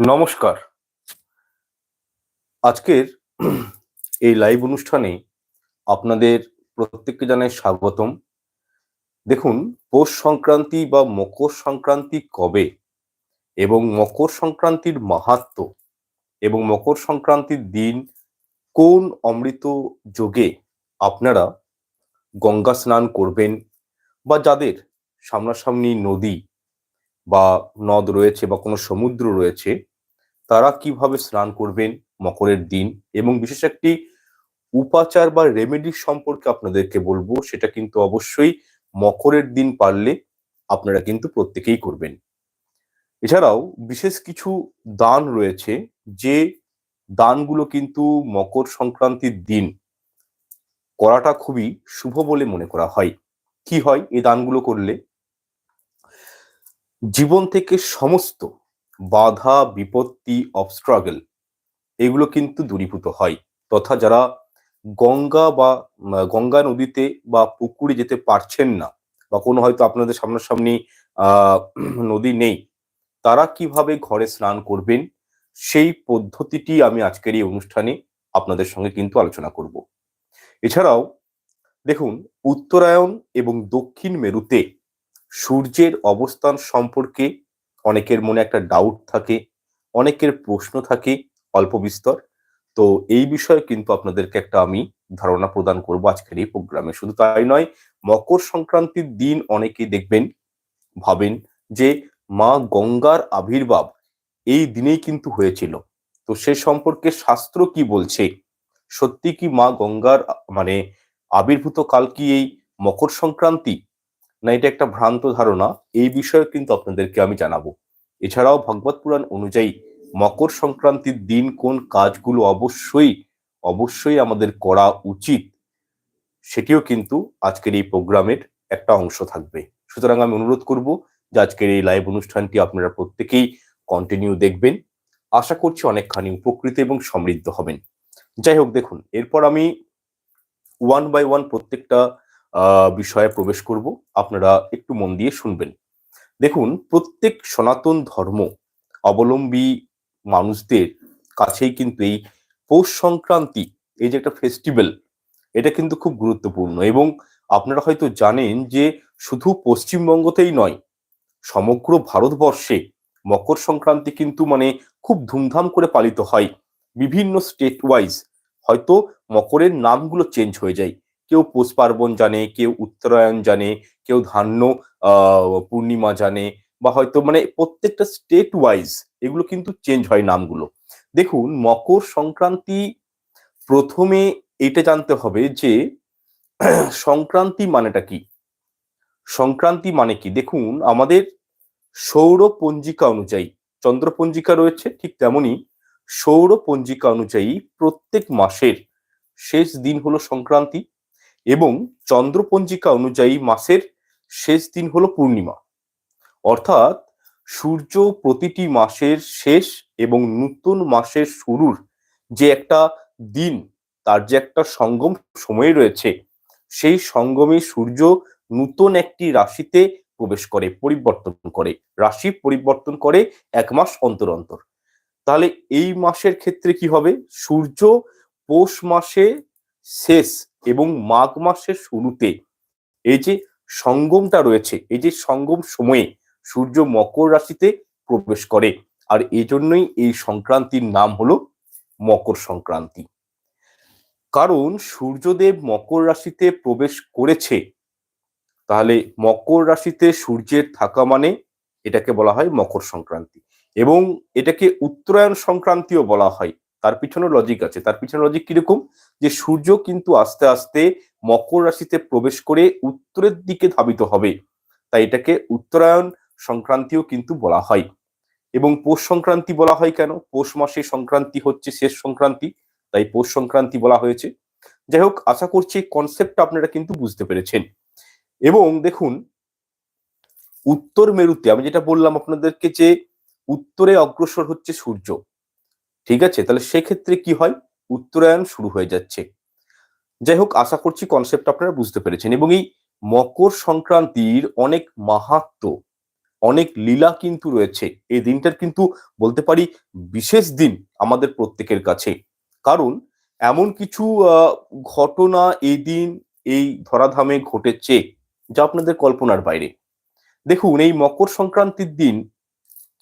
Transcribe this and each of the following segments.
নমস্কার। আজকের এই লাইভ অনুষ্ঠানে আপনাদের প্রত্যেককে জানাই স্বাগতম। দেখুন, পৌষ সংক্রান্তি বা মকর সংক্রান্তি কবে এবং মকর সংক্রান্তির মাহাত্ম এবং মকর সংক্রান্তির দিন কোন অমৃত যোগে আপনারা গঙ্গা স্নান করবেন বা যাদের সামনাসামনি নদী বা নদ রয়েছে বা কোনো সমুদ্র রয়েছে তারা কীভাবে স্নান করবেন, মকরের দিন এবং বিশেষ একটি উপাচার বা রেমেডি সম্পর্কে আপনাদেরকে বলব, সেটা কিন্তু অবশ্যই মকরের দিন পারলে আপনারা কিন্তু প্রত্যেকেই করবেন। এছাড়াও বিশেষ কিছু দান রয়েছে, যে দানগুলো কিন্তু মকর সংক্রান্তির দিন করাটা খুবই শুভ বলে মনে করা হয়। কি হয় এই দানগুলো করলে? জীবন থেকে সমস্ত বাধা, বিপত্তি অবস্ট্রাগল এগুলো কিন্তু দূরীভূত হয়। তথা যারা গঙ্গা বা গঙ্গা নদীতে বা পুকুরে যেতে পারছেন না বা কোনো হয়তো আপনাদের সামনাসামনি নদী নেই, তারা কীভাবে ঘরে স্নান করবেন? সেই পদ্ধতিটি আমি আজকের এই অনুষ্ঠানে আপনাদের সঙ্গে কিন্তু আলোচনা করব। এছাড়াও দেখুন, উত্তরায়ণ এবং দক্ষিণ মেরুতে সূর্যের অবস্থান সম্পর্কে অনেকের মনে একটা ডাউট থাকে, অনেকের প্রশ্ন থাকে অল্প বিস্তর। তো এই বিষয়ে কিন্তু আপনাদেরকে একটা আমি ধারণা প্রদান করব আজকের এই প্রোগ্রামে শুধু তাই নয়, মকর সংক্রান্তির দিন অনেকেই দেখবেন, ভাবেন যে মা গঙ্গার আবির্ভাব এই দিনেই কিন্তু হয়েছিল। তো সে সম্পর্কে শাস্ত্র কি বলছে? সত্যি কি মা গঙ্গার মানে আবির্ভূত কাল কি এই মকর সংক্রান্তি? না, এটা একটা ভ্রান্ত ধারণা। এই বিষয়ে কিন্তু আপনাদেরকে আমি জানাব। এছাড়াও ভগবত পুরাণ অনুযায়ী মকর সংক্রান্তির দিন কোন কাজগুলো অবশ্যই অবশ্যই আমাদের করা উচিত, সেটিও কিন্তু আজকের এই প্রোগ্রামের একটা অংশ থাকবে। সুতরাং আমি অনুরোধ করব যে আজকের এই লাইভ অনুষ্ঠানটি আপনারা প্রত্যেকেই কন্টিনিউ দেখবেন। আশা করছি অনেকখানি উপকৃত এবং সমৃদ্ধ হবেন। যাই হোক, দেখুন, এরপর আমি ওয়ান বাই ওয়ান প্রত্যেকটা বিষয়ে প্রবেশ করব। আপনারা একটু মন দিয়ে শুনবেন। দেখুন, প্রত্যেক সনাতন ধর্ম অবলম্বী মানুষদের কাছেই কিন্তু এই পৌষ সংক্রান্তি, এই যে একটা ফেস্টিভ্যাল এটা কিন্তু খুব গুরুত্বপূর্ণ এবং আপনারা হয়তো জানেন যে শুধু পশ্চিমবঙ্গতেই নয়, সমগ্র ভারতবর্ষে মকর সংক্রান্তি কিন্তু মানে খুব ধুমধাম করে পালিত হয়। বিভিন্ন স্টেট ওয়াইজ হয়তো মকরের নামগুলো চেঞ্জ হয়ে যায়। কেউ পৌষ পার্বণ জানে, কেউ উত্তরায়ণ জানে, কেউ ধান্য পূর্ণিমা জানে বা হয়তো মানে প্রত্যেকটা স্টেট ওয়াইজ এগুলো কিন্তু চেঞ্জ হয় নামগুলো। দেখুন, মকর সংক্রান্তি প্রথমে এটা জানতে হবে যে সংক্রান্তি মানেটা কি? সংক্রান্তি মানে কি? দেখুন, আমাদের সৌর পঞ্জিকা অনুযায়ী, চন্দ্র পঞ্জিকা রয়েছে ঠিক তেমনি সৌর পঞ্জিকা অনুযায়ী প্রত্যেক মাসের শেষ দিন হলো সংক্রান্তি। এবং চন্দ্রপঞ্জিকা অনুযায়ী মাসের শেষ দিন হলো পূর্ণিমা। অর্থাৎ সূর্য প্রতিটি মাসের শেষ এবং নতুন মাসের শুরুর যে একটা দিন, তার যে একটা সঙ্গম সময় রয়েছে, সেই সঙ্গমে সূর্য নতুন একটি রাশিতে প্রবেশ করে, পরিবর্তন করে। রাশি পরিবর্তন করে এক মাস অন্তর অন্তর। তাহলে এই মাসের ক্ষেত্রে কি হবে? সূর্য পৌষ মাসে শেষ এবং মাঘ মাসের শুরুতে এই যে সঙ্গমটা রয়েছে, এই যে সঙ্গম সময়ে সূর্য মকর রাশিতে প্রবেশ করে। আর এই জন্যই এই সংক্রান্তির নাম হলো মকর সংক্রান্তি। কারণ সূর্যদেব মকর রাশিতে প্রবেশ করেছে, তাহলে মকর রাশিতে সূর্যের থাকা মানে এটাকে বলা হয় মকর সংক্রান্তি। এবং এটাকে উত্তরায়ণ সংক্রান্তিও বলা হয়। তার পিছনে লজিক আছে। তার পিছনে লজিক কীরকম? যে সূর্য কিন্তু আস্তে আস্তে মকর রাশিতে প্রবেশ করে উত্তরের দিকে ধাবিত হবে। তাই এটাকে উত্তরায়ণ সংক্রান্তিও কিন্তু বলা হয়। এবং পৌষ সংক্রান্তি বলা হয় কেন? পৌষ মাসে সংক্রান্তি হচ্ছে শেষ সংক্রান্তি, তাই পৌষ সংক্রান্তি বলা হয়েছে। যাই হোক, আশা করছি কনসেপ্টটা আপনারা কিন্তু বুঝতে পেরেছেন। এবং দেখুন, উত্তর মেরুতে, আমি যেটা বললাম আপনাদেরকে যে উত্তরে অগ্রসর হচ্ছে সূর্য, ঠিক আছে? তাহলে সেক্ষেত্রে কি হয়? উত্তরায়ণ শুরু হয়ে যাচ্ছে। যাই হোক আশা করছি কনসেপ্ট আপনারা বুঝতে পেরেছেন এবং এই মকর সংক্রান্তির অনেক মাহাত্ম, অনেক লীলা কিন্তু রয়েছে। এই দিনটার কিন্তু বলতে পারি বিশেষ দিন আমাদের প্রত্যেকের কাছে। কারণ এমন কিছু ঘটনা এই দিন এই ধরাধামে ঘটেছে যা আপনাদের কল্পনার বাইরে। দেখুন, এই মকর সংক্রান্তির দিন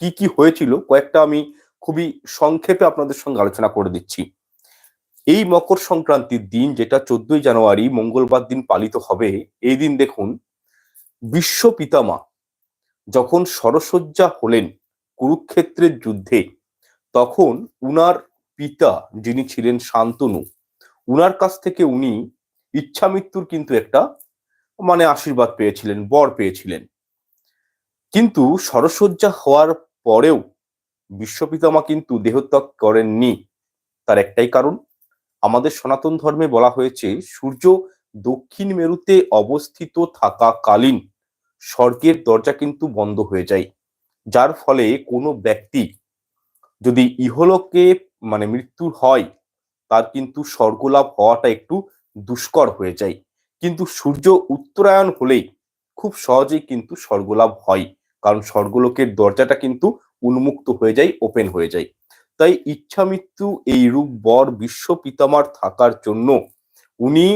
কি কি হয়েছিল, কয়েকটা আমি খুবই সংক্ষেপে আপনাদের সঙ্গে আলোচনা করে দিচ্ছি। এই মকর সংক্রান্তির দিন, যেটা চোদ্দই জানুয়ারি, মঙ্গলবার দিন পালিত হবে, এই দিন দেখুন, বিশ্ব পিতামা যখন সরসজ্জা হলেন কুরুক্ষেত্রের যুদ্ধে, তখন উনার পিতা যিনি ছিলেন শান্তনু, উনার কাছ থেকে উনি ইচ্ছা মৃত্যুর কিন্তু একটা মানে আশীর্বাদ পেয়েছিলেন, বর পেয়েছিলেন। কিন্তু সরসজ্জা হওয়ার পরেও বিশ্বপিতামা কিন্তু দেহত্যাগ করেননি, তার একটাই কারণ আমাদের সনাতন ধর্মে বলা হয়েছে, সূর্য দক্ষিণ মেরুতে অবস্থিত থাকাকালীন স্বর্গের দরজা কিন্তু বন্ধ হয়ে যায়। যার ফলে কোনো ব্যক্তি যদি ইহলোকে মানে মৃত্যুর হয়, তার কিন্তু স্বর্গলাভ হওয়াটা একটু দুষ্কর হয়ে যায়। কিন্তু সূর্য উত্তরায়ণ হলেই খুব সহজেই কিন্তু স্বর্গলাভ হয়। কারণ স্বর্গলোকের দরজাটা কিন্তু উন্মুক্ত হয়ে যায় ওপেন হয়ে যায়। তাই ইচ্ছা মৃত্যু এই রূপ বর বিশ্ব পিতামার থাকার জন্য উনি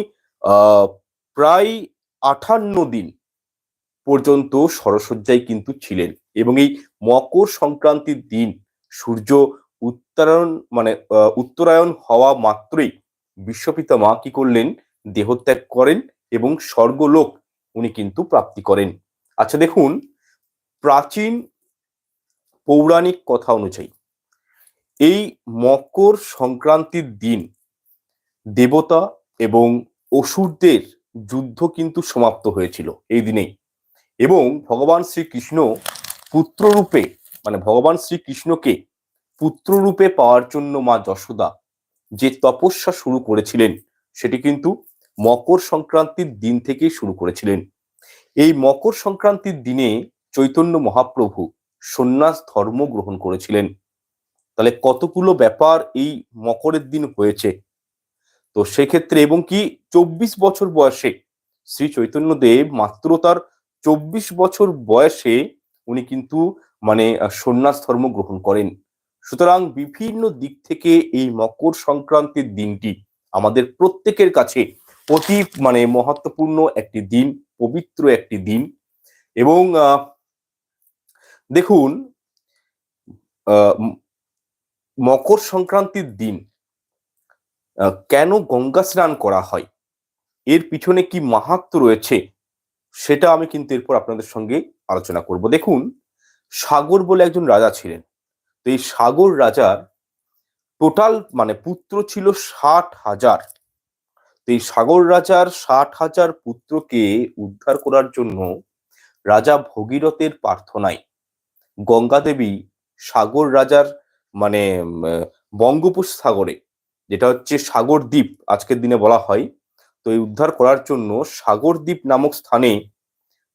প্রায় আঠান্ন দিন পর্যন্ত সরসজ্জায় কিন্তু ছিলেন এবং এই মকর সংক্রান্তির দিন সূর্য উত্তরায়ণ মানে উত্তরায়ণ হওয়া মাত্রই বিশ্বপিতা মা কি করলেন? দেহত্যাগ করেন এবং স্বর্গলোক উনি কিন্তু প্রাপ্তি করেন। আচ্ছা দেখুন, প্রাচীন পৌরাণিক কথা অনুযায়ী এই মকর সংক্রান্তির দিন দেবতা এবং অসুরদের যুদ্ধ কিন্তু সমাপ্ত হয়েছিল এই দিনেই। এবং ভগবান শ্রীকৃষ্ণ পুত্ররূপে মানে ভগবান শ্রীকৃষ্ণকে পুত্ররূপে পাওয়ার জন্য মা যশোদা যে তপস্যা শুরু করেছিলেন, সেটি কিন্তু মকর সংক্রান্তির দিন থেকেই শুরু করেছিলেন। এই মকর সংক্রান্তির দিনে চৈতন্য মহাপ্রভু সন্ন্যাস ধর্ম গ্রহণ করেছিলেন। তাহলে কতগুলো ব্যাপার এই মকরের দিন হয়েছে? তো সেক্ষেত্রে এবং কি চব্বিশ বছর বয়সে শ্রী চৈতন্যদেব মাত্র তার চব্বিশ বছর বয়সে উনি কিন্তু মানে সন্ন্যাস ধর্ম গ্রহণ করেন। সুতরাং বিভিন্ন দিক থেকে এই মকর সংক্রান্তির দিনটি আমাদের প্রত্যেকের কাছে অতি মানে মহত্বপূর্ণ একটি দিন, পবিত্র একটি দিন। এবং দেখুন মকর সংক্রান্তির দিন কেন গঙ্গা স্নান করা হয়? এর পিছনে কি মাহাত্ম রয়েছে? সেটা আমি কিন্তু এরপর আপনাদের সঙ্গে আলোচনা করব। দেখুন, সাগর বলে একজন রাজা ছিলেন। তো এই সাগর রাজার টোটাল মানে পুত্র ছিল ষাট হাজার। তো এই সাগর রাজার ষাট হাজার পুত্রকে উদ্ধার করার জন্য রাজা ভগীরথের প্রার্থনায় গঙ্গা দেবী সাগর রাজার মানে বঙ্গোপসাগরে, যেটা হচ্ছে সাগর দ্বীপ, আজকের দিনে বলা হয়, তো এই উদ্ধার করার জন্য সাগর দ্বীপ নামক স্থানে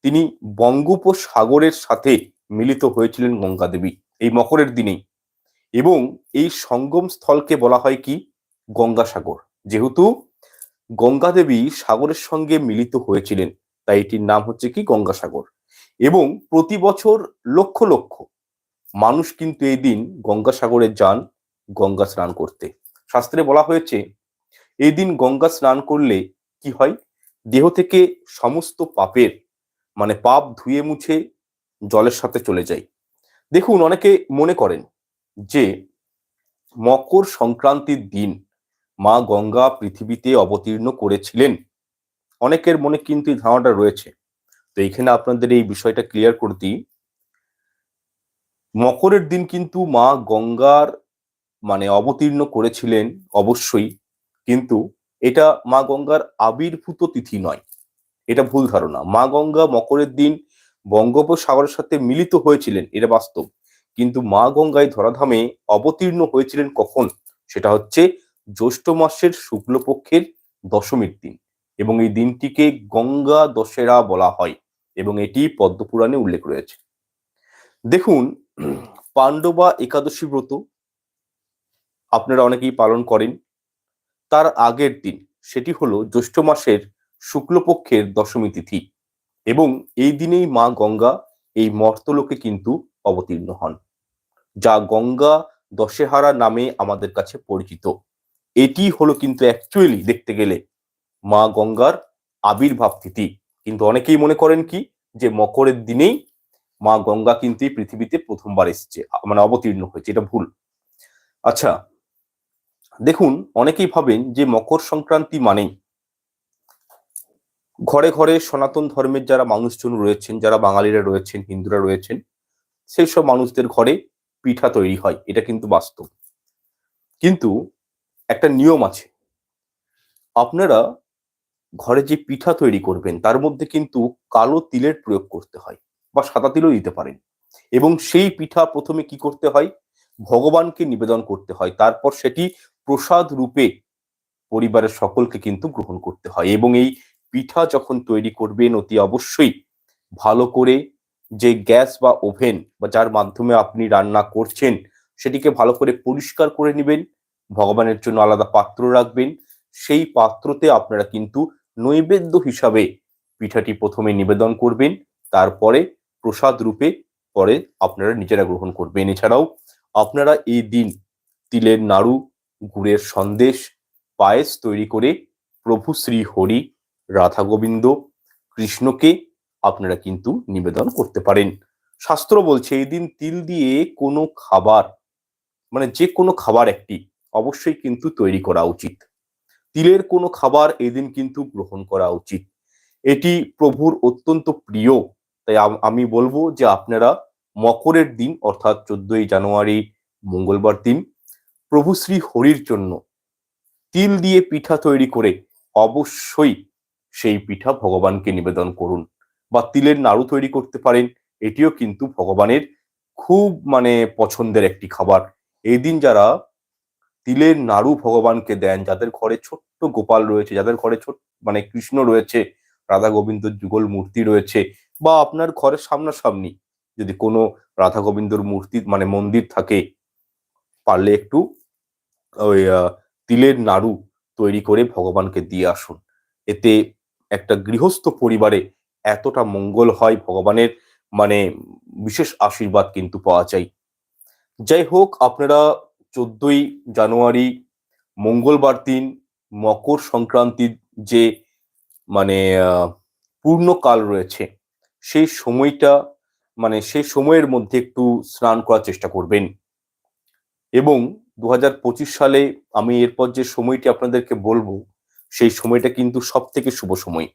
তিনি বঙ্গোপসাগরের সাথে মিলিত হয়েছিলেন গঙ্গা দেবী এই মকরের দিনেই। এবং এই সঙ্গম স্থলকে বলা হয় কি? গঙ্গাসাগর। যেহেতু গঙ্গা দেবী সাগরের সঙ্গে মিলিত হয়েছিলেন, তাই এটির নাম হচ্ছে কি? গঙ্গাসাগর। এবং প্রতি বছর লক্ষ লক্ষ মানুষ কিন্তু এই দিন গঙ্গাসাগরে যান, গঙ্গা স্নান করতে। শাস্ত্রে বলা হয়েছে, এই দিন গঙ্গা স্নান করলে কি হয়? দেহ থেকে সমস্ত পাপের মানে পাপ ধুয়ে মুছে জলের সাথে চলে যায়। দেখুন, অনেকে মনে করেন যে, মকর সংক্রান্তির দিন মা গঙ্গা পৃথিবীতে অবতীর্ণ করেছিলেন। অনেকের মনে কিন্তু এই ধারণাটা রয়েছে। তো এখানে আপনাদের এই বিষয়টা ক্লিয়ার করে দিই। মকরের দিন কিন্তু মা গঙ্গার মানে অবতীর্ণ করেছিলেন অবশ্যই, কিন্তু এটা মা গঙ্গার আবির্ভূত তিথি নয়। এটা ভুল ধারণা। মা গঙ্গা মকরের দিন বঙ্গোপসাগরের সাথে মিলিত হয়েছিলেন, এটা বাস্তব। কিন্তু মা গঙ্গায় ধরাধামে অবতীর্ণ হয়েছিলেন কখন? সেটা হচ্ছে জ্যৈষ্ঠ মাসের শুক্লপক্ষের দশমীর দিন এবং এই দিনটিকে গঙ্গা দশেরা বলা হয় এবং এটি পদ্মপুরাণে উল্লেখ রয়েছে। দেখুন পাণ্ডবা একাদশী ব্রত আপনারা অনেকেই পালন করেন। তার আগের দিন সেটি হলো জ্যৈষ্ঠ মাসের শুক্লপক্ষের দশমী তিথি এবং এই দিনেই মা গঙ্গা এই মর্তলোকে কিন্তু অবতীর্ণ হন, যা গঙ্গা দশেহারা নামে আমাদের কাছে পরিচিত। এটি হলো কিন্তু অ্যাকচুয়ালি দেখতে গেলে মা গঙ্গার আবির্ভাব তিথি। কিন্তু অনেকেই মনে করেন কি? যে মকরের দিনেই মা গঙ্গা কিন্তু এই পৃথিবীতে প্রথমবার এসেছে মানে অবতীর্ণ হয়েছে, এটা ভুল। আচ্ছা দেখুন, অনেকেই ভাবেন যে মকর সংক্রান্তি মানেই ঘরে ঘরে সনাতন ধর্মের যারা মানুষজন রয়েছেন, যারা বাঙালিরা রয়েছেন, হিন্দুরা রয়েছেন, সেই সব মানুষদের ঘরে পিঠা তৈরি হয়, এটা কিন্তু বাস্তব। কিন্তু একটা নিয়ম আছে, আপনারা ঘরে যে পিঠা তৈরি করবেন, তার মধ্যে কিন্তু কালো তিলের প্রয়োগ করতে হয়। বা সাদা তিলও দিতে পারেন। এবং সেই পিঠা প্রথমে কি করতে হয়? ভগবানকে নিবেদন করতে হয়। তারপর সেটি প্রসাদ রূপে পরিবারের সকলকে কিন্তু গ্রহণ করতে হয়। এবং এই পিঠা যখন তৈরি করবেন, অতি অবশ্যই ভালো করে যে গ্যাস বা ওভেন বা যার মাধ্যমে আপনি রান্না করছেন, সেটিকে ভালো করে পরিষ্কার করে নেবেন। ভগবানের জন্য আলাদা পাত্র রাখবেন। সেই পাত্রতে আপনারা কিন্তু নৈবেদ্য হিসাবে পিঠাটি প্রথমে নিবেদন করবেন। তারপরে প্রসাদ রূপে পরে আপনারা নিজেরা গ্রহণ করবেন। এছাড়াও আপনারা এই দিন তিলের নাড়ু, গুড়ের সন্দেশ, পায়েস তৈরি করে প্রভু শ্রী হরি রাধা গোবিন্দ কৃষ্ণকে আপনারা কিন্তু নিবেদন করতে পারেন। শাস্ত্র বলছে, এই দিন তিল দিয়ে কোনো খাবার মানে যে কোনো খাবার একটি অবশ্যই কিন্তু তৈরি করা উচিত। তিলের কোনো খাবার এই দিন কিন্তু গ্রহণ করা উচিত। এটি প্রভুর অত্যন্ত প্রিয় তাই আম- বলব যে আপনারা মকরের দিন, অর্থাৎ চোদ্দই জানুয়ারি মঙ্গলবার দিন, প্রভু শ্রী হরির জন্য তিল দিয়ে পিঠা তৈরি করে অবশ্যই সেই পিঠা ভগবানকে নিবেদন করুন বা তিলের নাড়ু তৈরি করতে পারেন। এটিও কিন্তু ভগবানের খুব মানে পছন্দের একটি খাবার। এই দিন যারা তিলের নাড়ু ভগবানকে দেন, যাদের ঘরে ছোট্ট গোপাল রয়েছে, যাদের ঘরে ছোট মানে কৃষ্ণ রয়েছে, রাধা গোবিন্দ যুগল মূর্তি রয়েছে বা আপনার ঘরের সামনাসামনি যদি কোনো রাধা গোবিন্দর মূর্তি মানে মন্দির থাকে, পারলে একটু ওই তিলের নাড়ু তৈরি করে ভগবানকে দিয়ে আসুন। এতে একটা গৃহস্থ পরিবারে এতটা মঙ্গল হয় ভগবানের মানে বিশেষ আশীর্বাদ কিন্তু পাওয়া যায়। যাই হোক, আপনারা চোদ্দই জানুয়ারি, মঙ্গলবার দিন মকর সংক্রান্তির যে মানে পূর্ণকাল রয়েছে সেই সময়টা মানে সেই সময়ের মধ্যে একটু স্নান করার চেষ্টা করবেন। এবং দু হাজার পঁচিশ সালে আমি এরপর যে সময়টি আপনাদেরকে বলব, সেই সময়টা কিন্তু সব থেকে শুভ সময়।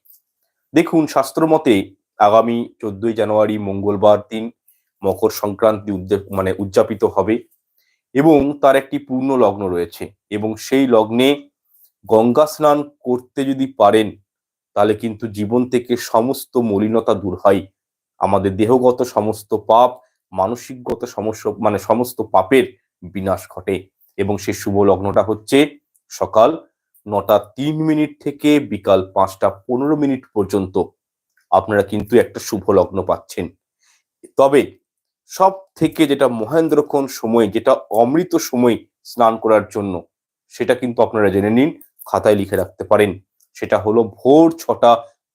দেখুন, শাস্ত্র মতে আগামী চোদ্দই জানুয়ারি মঙ্গলবার দিন মকর সংক্রান্তি মানে উদযাপিত হবে এবং তার একটি পূর্ণ লগ্ন রয়েছে এবং সেই লগ্নে গঙ্গা স্নান করতে যদি পারেন তাহলে কিন্তু জীবন থেকে সমস্ত মলিনতা দূর হয়। আমাদের দেহগত সমস্ত পাপ, মানসিকগত সমস্ত মানে সমস্ত পাপের বিনাশ ঘটে। এবং সেই শুভ লগ্নটা হচ্ছে সকাল নটা তিন মিনিট থেকে বিকাল পাঁচটা পনেরো মিনিট পর্যন্ত আপনারা কিন্তু একটা শুভ লগ্ন পাচ্ছেন। তবে সব থেকে যেটা মহেন্দ্রক্ষণ সময়, যেটা অমৃত সময় স্নান করার জন্য, সেটা কিন্তু আপনারা জেনে নিন, খাতায় লিখে রাখতে পারেন। সেটা হলো ভোর ছটা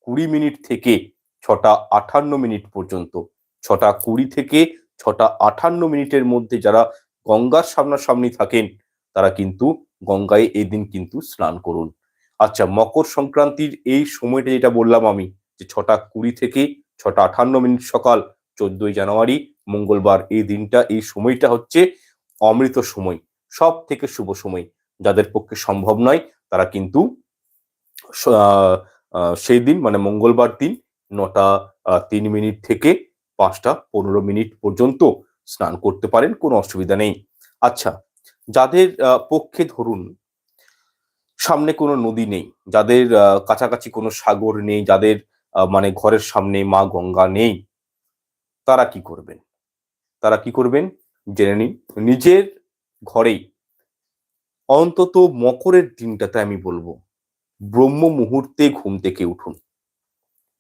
কুড়ি মিনিট থেকে ছটা আটান্ন মিনিট পর্যন্ত। ছটা কুড়ি থেকে ছটা আটান্ন মিনিটের মধ্যে যারা গঙ্গার সামনাসামনি থাকেন, তারা কিন্তু গঙ্গায় এই দিন কিন্তু স্নান করুন। আচ্ছা মকর সংক্রান্তির এই সময়টা যেটা বললাম আমি, যে ছটা কুড়ি থেকে ছটা আটান্ন মিনিট সকাল, চোদ্দই জানুয়ারি, মঙ্গলবার এই দিনটা, এই সময়টা হচ্ছে অমৃত সময় সব থেকে শুভ সময়। যাদের পক্ষে সম্ভব নয়, তারা কিন্তু সেই দিন মানে মঙ্গলবার দিন, নটা তিন মিনিট থেকে পাঁচটা পনেরো মিনিট পর্যন্ত স্নান করতে পারেন, কোনো অসুবিধা নেই। আচ্ছা যাদের পক্ষে ধরুন, সামনে কোনো নদী নেই, যাদের কাছাকাছি কোনো সাগর নেই, যাদের মানে ঘরের সামনে মা গঙ্গা নেই, তারা কি করবেন? তারা কি করবেন? জেনে নিন। নিজের ঘরেই অন্তত মকরের দিনটাতে আমি বলব ব্রহ্ম মুহূর্তে ঘুম থেকে উঠুন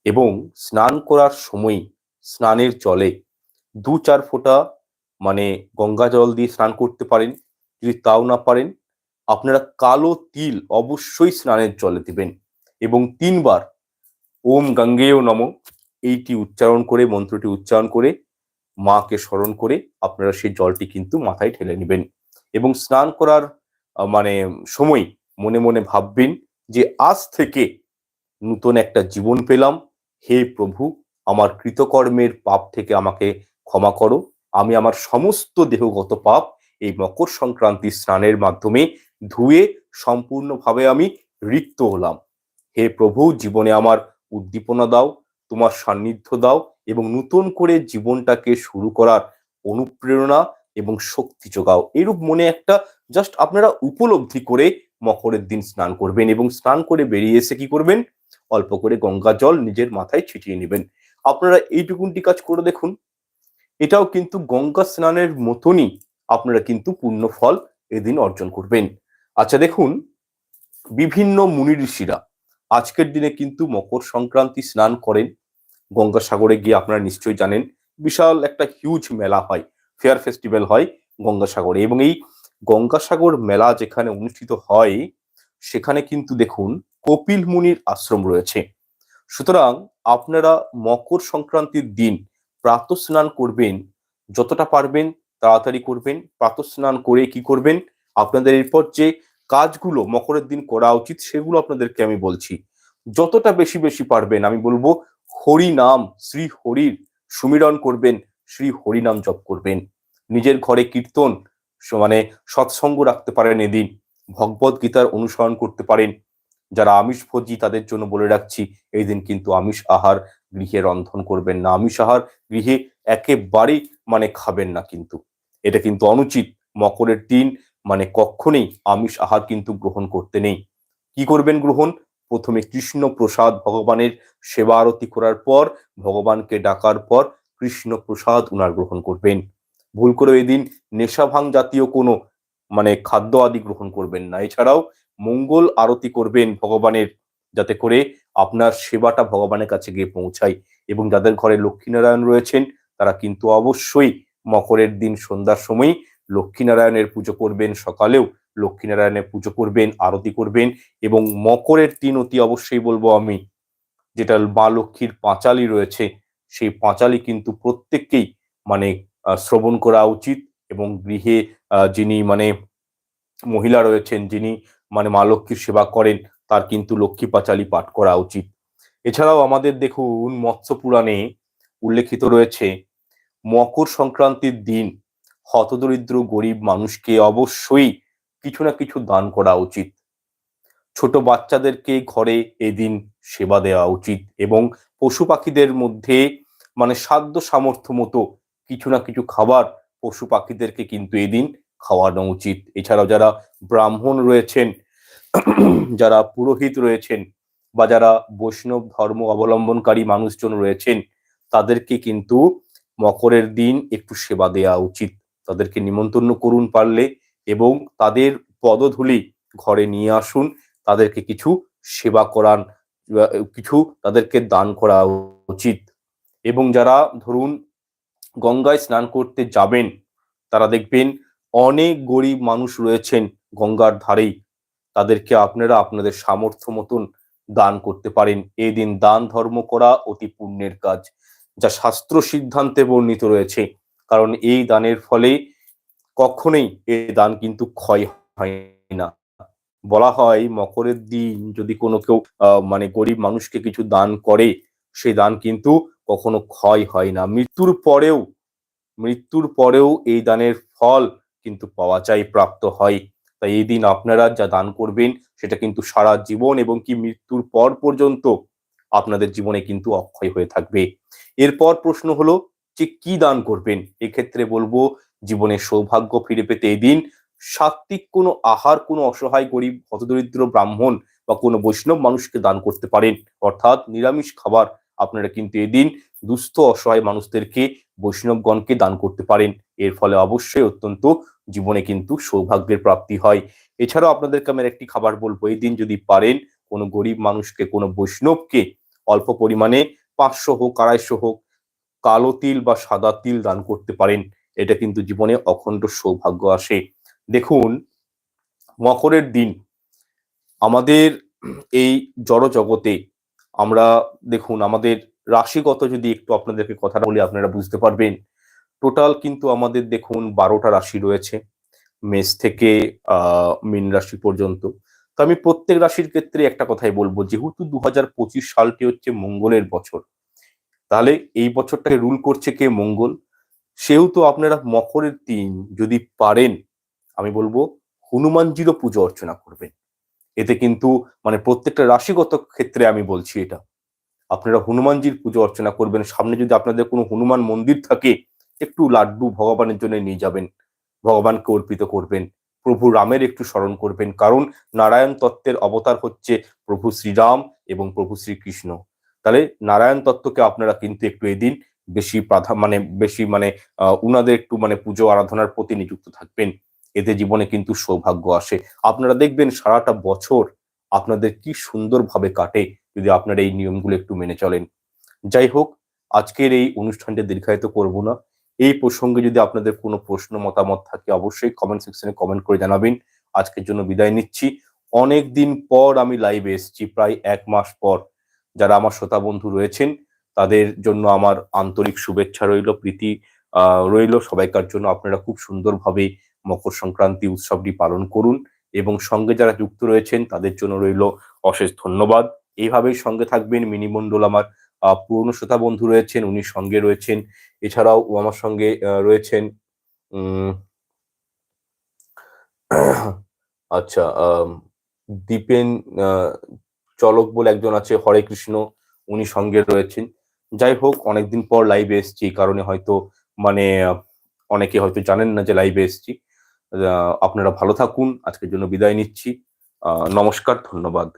এবং স্নান করার সময় স্নানের জলে দু চার ফোঁটা মানে গঙ্গা জল দিয়ে স্নান করতে পারেন, যদি তাও না পারেন, আপনারা কালো তিল অবশ্যই স্নানের জলে দিবেন এবং তিনবার ওম গঙ্গেয় নম এইটি উচ্চারণ করে, মন্ত্রটি উচ্চারণ করে, মাকে স্মরণ করে আপনারা সেই জলটি কিন্তু মাথায় ঠেলে নেবেন এবং স্নান করার মানে সময় মনে মনে ভাববেন যে আজ থেকে নূতন একটা জীবন পেলাম। হে প্রভু, আমার কৃতকর্মের পাপ থেকে আমাকে ক্ষমা করো। আমি আমার সমস্ত দেহগত পাপ এই মকর সংক্রান্তি স্নানের মাধ্যমে ধুয়ে সম্পূর্ণভাবে আমি রিক্ত হলাম। হে প্রভু, জীবনে আমার উদ্দীপনা দাও, তোমার সান্নিধ্য দাও এবং নতুন করে জীবনটাকে শুরু করার অনুপ্রেরণা এবং শক্তি যোগাও। এরূপ মনে একটা জাস্ট আপনারা উপলব্ধি করে মকরের দিন স্নান করবেন এবং স্নান করে বেরিয়ে এসে কি করবেন? অল্প করে গঙ্গা জল নিজের মাথায় ছিটিয়ে নেবেন। আপনারা এইটুকুনটি কাজ করে দেখুন। এটাও কিন্তু গঙ্গা স্নানের মতনই আপনারা কিন্তু পূর্ণ ফল এদিন অর্জন করবেন। আচ্ছা দেখুন, বিভিন্ন মুনি ঋষিরা আজকের দিনে কিন্তু মকর সংক্রান্তি স্নান করেন। গঙ্গাসাগরে গিয়ে আপনারা নিশ্চয়ই জানেন, বিশাল একটা হিউজ মেলা হয়। ফেয়ার ফেস্টিভ্যাল হয় গঙ্গাসাগরে এবং এই গঙ্গাসাগর মেলা যেখানে অনুষ্ঠিত হয়, সেখানে কিন্তু দেখুন কপিল মুনির আশ্রম রয়েছে। সুতরাং আপনারা মকর সংক্রান্তির দিন প্রাতঃ স্নান করবেন, যতটা পারবেন তাড়াতাড়ি করবেন, প্রাতঃ স্নান করে কি করবেন? আপনাদের এরপর যে কাজগুলো মকরের দিন করা উচিত সেগুলো আপনাদেরকে আমি বলছি। যতটা বেশি বেশি পারবেন, আমি বলব হরি নাম শ্রী হরির সুমিরন করবেন, শ্রী হরি নাম জপ করবেন। নিজের ঘরে কীর্তন মানে সৎসঙ্গ রাখতে পারেন এদিন, ভগবত গীতার অনুসরণ করতে পারেন। যারা আমিষ ভোজী তাদের জন্য বলে রাখছি, এই দিন কিন্তু আমিষ আহার গৃহে রন্ধন করবেন না। আমিষ আহার গৃহে একেবারেই মানে খাবেন না কিন্তু। এটা কিন্তু অনুচিত। মকরের দিন মানে কখনোই আমিষ আহার কিন্তু গ্রহণ করতে নেই। কি করবেন গ্রহণ? প্রথমে কৃষ্ণ প্রসাদ ভগবানের সেবা আরতি করার পর, ভগবানকে ডাকার পর কৃষ্ণ প্রসাদ উনার গ্রহণ করবেন। ভুল করে এদিন নেশাভাং জাতীয় কোনো মানে খাদ্য আদি গ্রহণ করবেন না। এছাড়াও মঙ্গল আরতি করবেন ভগবানের যাতে করে আপনার সেবাটা ভগবানের কাছে গিয়ে পৌঁছায় এবং যাদের ঘরে লক্ষ্মীনারায়ণ রয়েছেন, তারা কিন্তু অবশ্যই মকরের দিন সন্ধ্যার সময় লক্ষ্মীনারায়ণের পুজো করবেন, সকালেও লক্ষ্মীনারায়ণের পুজো করবেন, আরতি করবেন এবং মকরের দিন অতি অবশ্যই বলব আমি, যেটা মা লক্ষ্মীর পাঁচালি রয়েছে, সেই পাঁচালি কিন্তু প্রত্যেককেই মানে শ্রবণ করা উচিত এবং গৃহে যিনি মানে মহিলা রয়েছেন, যিনি মানে মা লক্ষ্মীর সেবা করেন, তার কিন্তু লক্ষ্মী পাঁচালি পাঠ করা উচিত। এছাড়াও আমাদের দেখুন, মৎস্য পুরাণে উল্লেখিত রয়েছে, মকর সংক্রান্তির দিন হতদরিদ্র গরিব মানুষকে অবশ্যই কিছু না কিছু দান করা উচিত। ছোট বাচ্চাদেরকে ঘরে এদিন সেবা দেওয়া উচিত এবং পশু পাখিদের মধ্যে মানে সাধ্য সামর্থ্য মতো কিছু না কিছু খাবার পশু পাখিদেরকে কিন্তু এদিন খাওয়ানো উচিত। এছাড়াও যারা ব্রাহ্মণ রয়েছেন, যারা পুরোহিত রয়েছেন বা যারা বৈষ্ণব ধর্ম অবলম্বনকারী মানুষজন রয়েছেন, তাদেরকে কিন্তু মকরের দিন একটু সেবা দেওয়া উচিত। তাদেরকে নিমন্ত্রণ করুন পারলে এবং তাদের পদধূলি ঘরে নিয়ে আসুন। তাদেরকে কিছু সেবা করান কিছু তাদেরকে দান করা উচিত। এবং যারা ধরুন গঙ্গায় স্নান করতে যাবেন। তারা দেখবেন অনেক গরিব মানুষ রয়েছেন গঙ্গার ধারেই। তাদেরকে আপনারা আপনাদের সামর্থ্য মতন দান করতে পারেন। এই দিন দান ধর্ম করা অতি পুণ্যের কাজ, যা শাস্ত্র সিদ্ধান্তে বর্ণিত রয়েছে। কারণ এই দানের ফলে কখনোই এই দান কিন্তু ক্ষয় হয় না। বলা হয়, মকরের দিন যদি কোনো কেউ মানে গরিব মানুষকে কিছু দান করে সেই দান কিন্তু কখনো ক্ষয় হয় না। মৃত্যুর পরেও মৃত্যুর পরেও এই দানের ফল কিন্তু পাওয়া যায়, প্রাপ্ত হয়। তাই এই দিন আপনারা যা দান করবেন, সেটা কিন্তু সারা জীবন এবং কি মৃত্যুর পর পর্যন্ত আপনাদের জীবনে কিন্তু অক্ষয় হয়ে থাকবে। এরপর প্রশ্ন হলো, যে কি দান করবেন? এক্ষেত্রে বলব, জীবনে সৌভাগ্য ফিরে পেতে এই দিন সাত্বিক কোনো আহার, কোনো অসহায়, গরিব, হতদরিদ্র ব্রাহ্মণ বা কোনো বৈষ্ণব মানুষকে দান করতে পারেন। অর্থাৎ নিরামিষ খাবার আপনারা কিন্তু এদিন দুস্থ, অসহায় মানুষদেরকে বৈষ্ণবগণকে দান করতে পারেন। এর ফলে অবশ্যই অত্যন্ত জীবনে কিন্তু সৌভাগ্যের প্রাপ্তি হয়। এছাড়াও আপনাদেরকে আমি একটি খাবার বলব। এই দিন যদি পারেন কোনো গরিব মানুষকে, কোনো বৈষ্ণবকে অল্প পরিমাণে পাঁচশো হোক, আড়াইশো হোক, কালো তিল বা সাদা তিল দান করতে পারেন। এটা কিন্তু জীবনে অখণ্ড সৌভাগ্য আসে। দেখুন, মকরের দিন আমাদের এই জড় জগতে আমরা দেখুন, আমাদের রাশিগত যদি একটু আপনাদেরকে কথাটা বলি, আপনারা বুঝতে পারবেন। টোটাল কিন্তু আমাদের দেখুন, বারোটা রাশি রয়েছে, মেষ থেকে মীন রাশি পর্যন্ত। তো আমি প্রত্যেক রাশির ক্ষেত্রে একটা কথাই বলব, যেহেতু দু হাজার পঁচিশ সালটি হচ্ছে মঙ্গলের বছর, তাহলে এই বছরটাকে রুল করছে কে? মঙ্গল। সেহেতু আপনারা মকরের দিন যদি পারেন, আমি বলব হনুমানজিরও পুজো অর্চনা করবেন। এতে কিন্তু মানে প্রত্যেকটা রাশিগত ক্ষেত্রে আমি বলছি এটা। আপনারা হনুমানজির পুজো অর্চনা করবেন, সামনে যদি আপনাদের কোনো হনুমান মন্দির থাকে, একটু লাড্ডু ভগবানের জন্য নিয়ে যাবেন, ভগবানকে অর্পিত করবেন, প্রভু রামের একটু স্মরণ করবেন, কারণ নারায়ণ তত্ত্বের অবতার হচ্ছে প্রভু শ্রীরাম এবং প্রভু শ্রীকৃষ্ণ। তাহলে নারায়ণ তত্ত্বকে আপনারা কিন্তু একটু এদিন বেশি প্রাধান্য মানে বেশি মানে উনাদের একটু মানে পুজো আরাধনার প্রতি নিযুক্ত থাকবেন। এতে জীবনে কিন্তু সৌভাগ্য আসে। আপনারা দেখবেন সারাটা বছর আপনাদের কি সুন্দরভাবে কাটে যদি আপনারা এই নিয়মগুলো একটু মেনে চলেন। যাই হোক, আজকের এই অনুষ্ঠানটা দীর্ঘায়িত করব না। এই প্রসঙ্গে যদি আপনাদের কোনো প্রশ্ন, মতামত থাকে অবশ্যই কমেন্ট সেকশনে কমেন্ট করে জানাবেন। আজকের জন্য বিদায় নিচ্ছি। অনেক দিন পর আমি লাইভে এসেছি, প্রায় এক মাস পর। যারা আমার শ্রোতা বন্ধু রয়েছেন, তাদের জন্য আমার আন্তরিক শুভেচ্ছা রইল, প্রীতি, আহ, রইল। সবাইকার জন্য আপনারা খুব সুন্দরভাবে মকর সংক্রান্তি উৎসবটি পালন করুন এবং সঙ্গে যারা যুক্ত রয়েছেন, তাদের জন্য রইল অশেষ ধন্যবাদ। এইভাবেই সঙ্গে থাকবেন মিনিমন্ডল আমার। পুরনো শ্রোতা বন্ধু রয়েছেন, উনি সঙ্গে রয়েছেন। এছাড়াও আমার সঙ্গে রয়েছেন আচ্ছা দীপেন চলক বলে একজন আছে, হরে কৃষ্ণ, উনি সঙ্গে রয়েছেন। যাই হোক, অনেকদিন পর লাইভে এসেছি কারণে হয়তো মানে অনেকে হয়তো জানেন না যে লাইভে এসেছি। আপনারা ভালো থাকুন। আজকের জন্য বিদায় নিচ্ছি। নমস্কার ধন্যবাদ।